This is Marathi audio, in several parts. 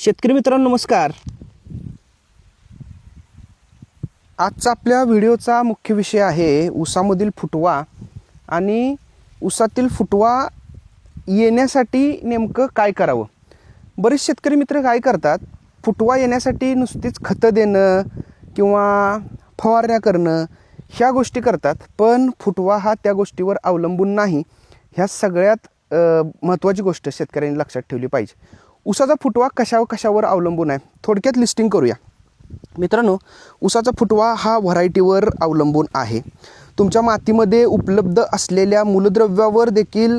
शेतकरी मित्रांनो नमस्कार. आजचा आपल्या व्हिडिओचा मुख्य विषय आहे ऊसामधील फुटवा आणि ऊसातील फुटवा येण्यासाठी नेमकं काय करावं? बरेच शेतकरी मित्र काय करतात? फुटवा येण्यासाठी नुसतीच खतं देणं किंवा फवारण्या करणं ह्या गोष्टी करतात. पण फुटवा हा त्या गोष्टीवर अवलंबून नाही. ह्या सगळ्यात महत्त्वाची गोष्ट शेतकऱ्यांनी लक्षात ठेवली पाहिजे. उसाचा फुटवा कशावर कशावर अवलंबून आहे? थोडक्यात लिस्टिंग करूया. मित्रांनो उसाचा फुटवा हा व्हरायटीवर अवलंबून आहे. तुमच्या मातीमध्ये उपलब्ध असलेल्या मूलद्रव्यावर देखील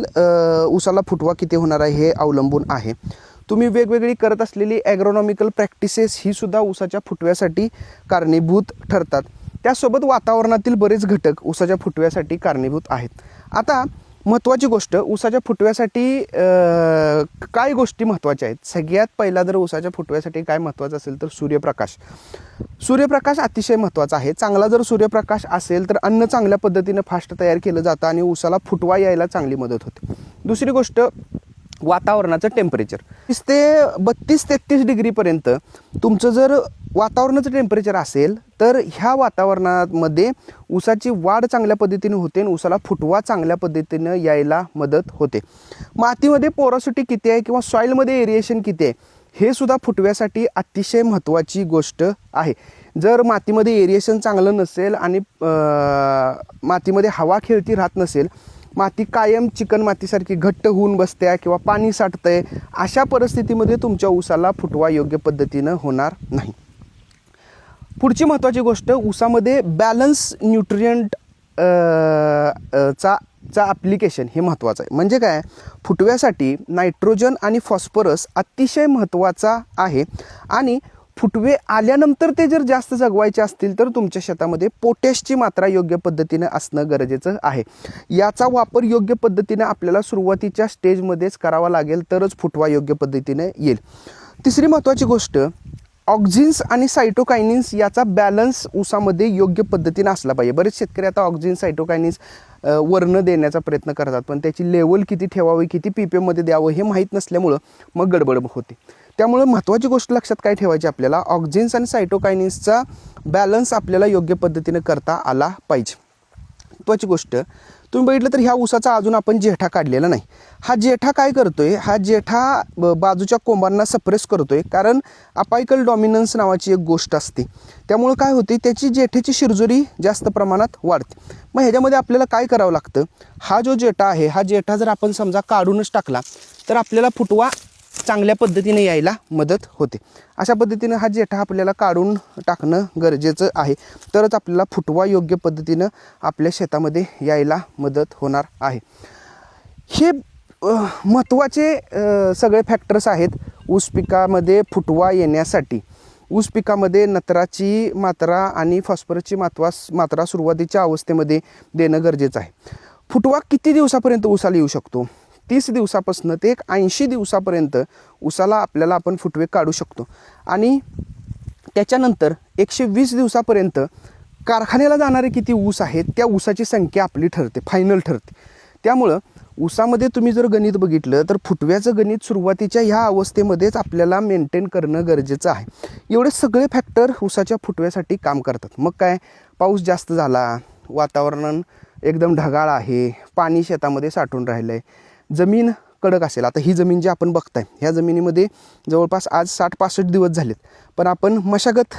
उसाला फुटवा किती होणार आहे हे अवलंबून आहे. तुम्ही वेगवेगळी करत असलेली ॲग्रोनॉमिकल प्रॅक्टिसेस ही सुद्धा उसाच्या फुटव्यासाठी कारणीभूत ठरतात. त्यासोबत वातावरणातील बरेच घटक उसाच्या फुटव्यासाठी कारणीभूत आहेत. आता महत्त्वाची गोष्ट ऊसाच्या फुटव्यासाठी काय गोष्टी महत्त्वाच्या आहेत? सगळ्यात पहिला जर ऊसाच्या फुटव्यासाठी काय महत्त्वाचं असेल तर सूर्यप्रकाश. सूर्यप्रकाश अतिशय महत्त्वाचा आहे. चांगला जर सूर्यप्रकाश असेल तर अन्न चांगल्या पद्धतीनं फास्ट तयार केलं जातं आणि ऊसाला फुटवा यायला चांगली मदत होते. दुसरी गोष्ट वातावरणाचं टेम्परेचर तीस ते बत्तीस तेहतीस डिग्रीपर्यंत तुमचं जर वातावरणाचं टेम्परेचर असेल तर ह्या वातावरणामध्ये ऊसाची वाढ चांगल्या पद्धतीने होते आणि ऊसाला फुटवा चांगल्या पद्धतीनं यायला मदत होते. मातीमध्ये पोरॉसिटी किती आहे किंवा सॉईलमध्ये एरिएशन किती आहे हे सुद्धा फुटव्यासाठी अतिशय महत्त्वाची गोष्ट आहे. जर मातीमध्ये एरिएशन चांगलं नसेल आणि मातीमध्ये हवा खेळती राहत नसेल माती कायम चिकन मातीसारखी घट्ट होऊन बसत्या किंवा पाणी साठतंय अशा परिस्थितीमध्ये तुमच्या ऊसाला फुटवा योग्य पद्धतीनं होणार नाही. पुढची महत्त्वाची गोष्ट ऊसामध्ये बॅलन्स न्यूट्रियंट चा चा ॲप्लिकेशन हे महत्त्वाचं आहे. म्हणजे काय? फुटव्यासाठी नायट्रोजन आणि फॉस्फरस अतिशय महत्त्वाचा आहे. आणि फुटवे आल्यानंतर ते जर जास्त जगवायचे असतील तर तुमच्या शेतामध्ये पोटॅशची मात्रा योग्य पद्धतीने असणं गरजेचं आहे. याचा वापर योग्य पद्धतीने आपल्याला सुरुवातीच्या स्टेजमध्येच करावा लागेल तरच फुटवा योग्य पद्धतीने येईल. तिसरी महत्त्वाची गोष्ट ऑक्झिन्स आणि सायटोकायनिन्स याचा बॅलन्स ऊसामध्ये योग्य पद्धतीने असला पाहिजे. बरेच शेतकरी आता ऑक्झिन सायटोकायनिन्स वर्ण देण्याचा प्रयत्न करतात. पण त्याची लेवल किती ठेवावी किती पी पी एममध्ये द्यावं हे माहीत नसल्यामुळं मग गडबड होते. त्यामुळे महत्त्वाची गोष्ट लक्षात काय ठेवायची आपल्याला? ऑक्झिन्स आणि सायटोकायनिन्सचा बॅलन्स आपल्याला योग्य पद्धतीने करता आला पाहिजे. महत्त्वाची गोष्ट तुम्ही बघितलं तर ह्या ऊसाचा अजून आपण जेठा काढलेला नाही. हा जेठा काय करतोय? हा जेठा ब- बाजूच्या कोंबांना सप्रेस करतोय. कारण अपायकल डॉमिनन्स नावाची एक गोष्ट असते. त्यामुळं काय होते? त्याची जेठेची शिरजोरी जास्त प्रमाणात वाढते. मग ह्याच्यामध्ये आपल्याला काय करावं लागतं? हा जो जेठा आहे हा जेठा जर आपण समजा काढूनच टाकला तर आपल्याला फुटवा चांगल्या पद्धतीने यायला मदत होते. अशा पद्धतीनं हा जेठा आपल्याला काढून टाकणं गरजेचं आहे. तरच आपल्याला फुटवा योग्य पद्धतीनं आपल्या शेतामध्ये यायला मदत होणार आहे. हे महत्त्वाचे सगळे फॅक्टर्स आहेत ऊस पिकामध्ये फुटवा येण्यासाठी. ऊस पिकामध्ये नत्राची मात्रा आणि फॉस्फरसची मात्रा मात्रा सुरुवातीच्या अवस्थेमध्ये देणं गरजेचं आहे. फुटवा किती दिवसापर्यंत ऊसाला येऊ शकतो? तीस दिवसापासून ते एक ऐंशी दिवसापर्यंत ऊसाला आपल्याला आपण फुटवे काढू शकतो. आणि त्याच्यानंतर एकशे वीस दिवसापर्यंत कारखान्याला जाणारे किती ऊस आहेत त्या ऊसाची संख्या आपली ठरते फायनल ठरते. त्यामुळं ऊसामध्ये तुम्ही जर गणित बघितलं तर फुटव्याचं गणित सुरुवातीच्या ह्या अवस्थेमध्येच आपल्याला मेंटेन करणं गरजेचं आहे. एवढे सगळे फॅक्टर ऊसाच्या फुटव्यासाठी काम करतात. मग काय? पाऊस जास्त झाला वातावरण एकदम ढगाळ आहे पाणी शेतामध्ये साठून राहिलं आहे जमीन कडक असेल. आता ही जमीन जी आपण बघताय ह्या जमिनीमध्ये जवळपास आज साठ पासष्ट दिवस झालेत. पण आपण मशागत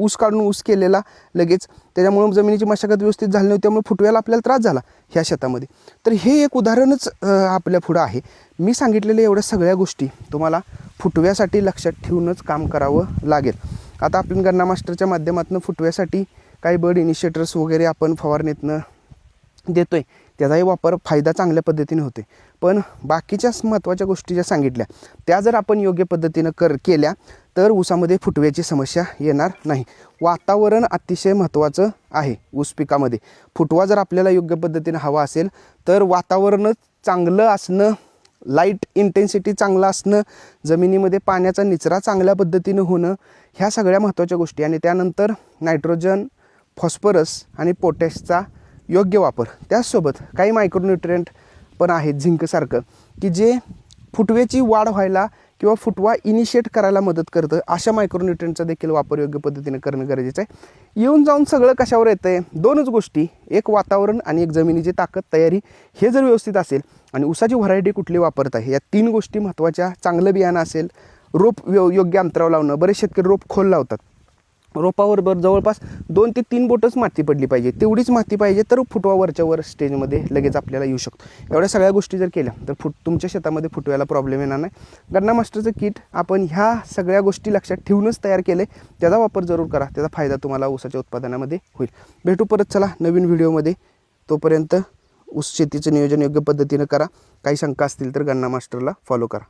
ऊस काढून ऊस केलेला लगेच त्याच्यामुळं जमिनीची मशागत व्यवस्थित झाली नव्हती त्यामुळे फुटव्याला आपल्याला त्रास झाला ह्या शेतामध्ये. तर हे एक उदाहरणच आपल्या पुढं आहे. मी सांगितलेल्या एवढ्या सगळ्या गोष्टी तुम्हाला फुटव्यासाठी लक्षात ठेवूनच काम करावं लागेल. आता आपण गन्ना मास्टरच्या माध्यमातून फुटव्यासाठी काही बर्ड इनिशिएटर्स वगैरे आपण फवारणीतनं देतोय. त्याचाही वापर फायदा चांगल्या पद्धतीने होते पण बाकीच्या महत्त्वाच्या गोष्टी ज्या सांगितल्या त्या जर आपण योग्य पद्धतीनं कर केल्या तर ऊसामध्ये फुटव्याची समस्या येणार नाही. वातावरण अतिशय महत्त्वाचं आहे ऊस पिकामध्ये. फुटवा जर आपल्याला योग्य पद्धतीनं हवा असेल तर वातावरणच चांगलं असणं लाइट इंटेन्सिटी चांगलं असणं जमिनीमध्ये पाण्याचा निचरा चांगल्या पद्धतीनं होणं ह्या सगळ्या महत्त्वाच्या गोष्टी. आणि त्यानंतर नायट्रोजन फॉस्फरस आणि पोटॅशचा योग्य वापर. त्याचसोबत काही मायक्रोन्युट्रियंट पण आहेत झिंकसारखं की जे फुटव्याची वाढ व्हायला किंवा फुटवा इनिशिएट करायला मदत करतं अशा मायक्रोन्युट्रियंटचा देखील वापर योग्य पद्धतीने करणं गरजेचं आहे. येऊन जाऊन सगळं कशावर येतं आहे दोनच गोष्टी एक वातावरण आणि एक जमिनीची ताकद तयारी हे जर व्यवस्थित असेल आणि ऊसाची व्हरायटी कुठली वापरत आहे या तीन गोष्टी महत्त्वाच्या चांगलं बियाणं असेल रोप यो योग्य अंतरावर लावणं बरेच शेतकरी रोप खोल लावतात. रोपावरभर जवळपास दोन ते तीन बोटच माती पडली पाहिजे. तेवढीच माती पाहिजे तर फुटवा वरच्या वर स्टेजमध्ये लगेच आपल्याला येऊ शकतो. एवढ्या सगळ्या गोष्टी जर केल्या तर फुट तुमच्या शेतामध्ये फुटव्याला प्रॉब्लेम येणार नाही. गन्ना मास्टरचं किट आपण ह्या सगळ्या गोष्टी लक्षात ठेवूनच तयार केले त्याचा वापर जरूर करा. त्याचा फायदा तुम्हाला ऊसाच्या उत्पादनामध्ये होईल. भेटू परत चला नवीन व्हिडिओमध्ये. तोपर्यंत ऊस शेतीचं नियोजन योग्य पद्धतीनं करा. काही शंका असतील तर गन्ना मास्टरला फॉलो करा.